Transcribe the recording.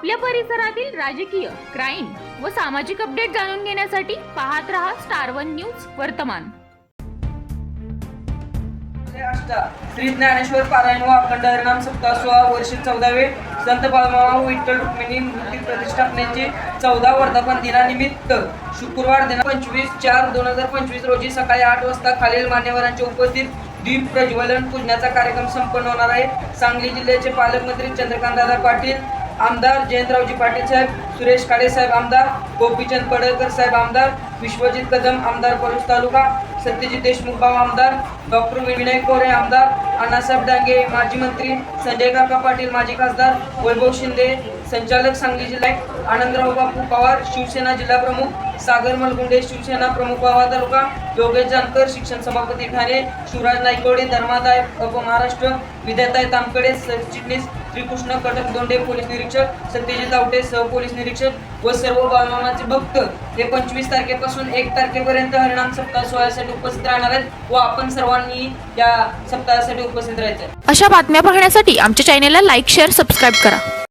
आपल्या परिसरातील राजकीय क्राईम व सामाजिक अपडेट जाणून घेण्यासाठी पाहत रहा स्टार वन न्यूज वर्तमान. श्री ज्ञानेश्वर पारायण व अखंड हरिनाम सप्ताह सोळा वर्ष चौदावे संत बाळमामा विठ्ठल रुक्मिणी मूर्ती प्रतिष्ठापनेचे चौदा वर्धापन दिनानिमित्त शुक्रवार दिना पंचवीस चार दोन हजार पंचवीस रोजी सकाळी आठ वाजता खालील मान्यवरांच्या उपस्थित दीप प्रज्वलन पूजनाचा कार्यक्रम संपन्न होणार आहे. सांगली जिल्ह्याचे पालकमंत्री चंद्रकांतदादा पाटील आमदार जयंतरावजी पाटील साहेब सुरेश काळे साहेब आमदार गोपीचंद पडळकर साहेब आमदार विश्वजित कदम आमदार पलूस तालुका सत्यजित देशमुख भाऊ आमदार डॉक्टर विनय कोरे आमदार अण्णासाहेब डांगे माजी मंत्री संजय काका पाटील माजी खासदार वैभव शिंदे संचालक सांगली जिल्हा आनंदराव बापू पवार शिवसेना जिल्हा प्रमुख. सागर मलगुंडे शिवसेना प्रमुख वावा तालुका. योगेश जानकर शिक्षण सभापती ठाणे. शिवराज नाईकवडे धर्मादाय उपमहाराष्ट्र. विद्याताय तामकडे सरचिटणीस श्रीकृष्ण कटक दोंडे पोलीस निरीक्षक. सत्यजित आवटे सहपोलीस निरीक्षक. व सर्व बाळमामाचे भक्त हे पंचवीस तारखेपासून एक तारखेपर्यंत हरिणाम सप्ताह सोहळ्यासाठी उपस्थित राहणार आहेत व आपण सर्वांनी या सप्ताहासाठी उपस्थित राहायचं अशा बातम्या पाहण्यासाठी आमच्या चॅनेलला लाईक शेअर सबस्क्राईब करा.